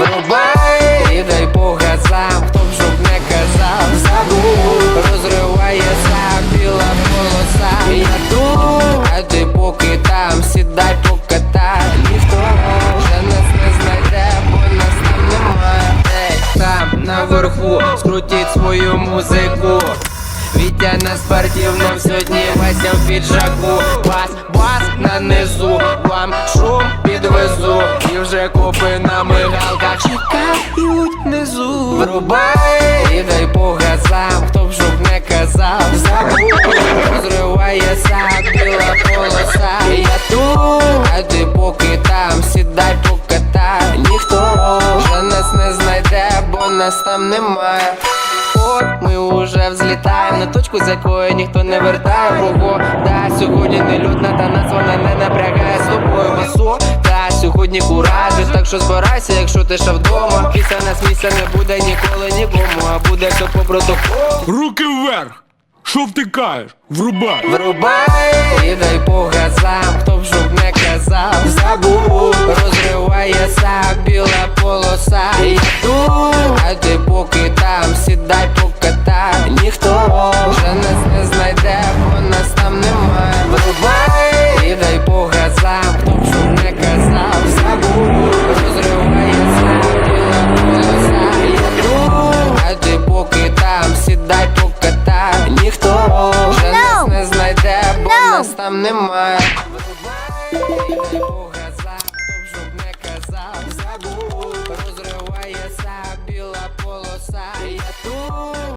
Врубай, і дай Бога сам, хто б щоб не казав, забув, розривається біла полоса. Я тут, а ти поки там, сідай покатай. Ніхто вже нас не знайде, бо нас там немає Ей, там наверху, скрутіть свою музику. Вітя на спортивному сьогодні Вася в піджаку. Бас, бас нанизу, вам шум вже копи на мигалках. Чекають внизу. Врубай. І дай по газам, хто б щоб не казав. Забув, розривається біла полоса Я тут, а ти поки там, сідай покатай Ніхто вже нас не знайде, бо нас там немає От ми уже взлітаємо. На точку, з якої ніхто не вертає. Погода сьогодні не людна, та нас вона не сьогодні куражі, так що збирайся, якщо ти ще вдома. Після нас місця не буде ніколи нікому, а буде все по протоколу. Руки вверх! Що втикаєш? Врубай! Врубай! І дай по газам, хто б щоб не казав. Забув, розривається біла полоса. І тут, там немає. Розривається біла полоса, я тут.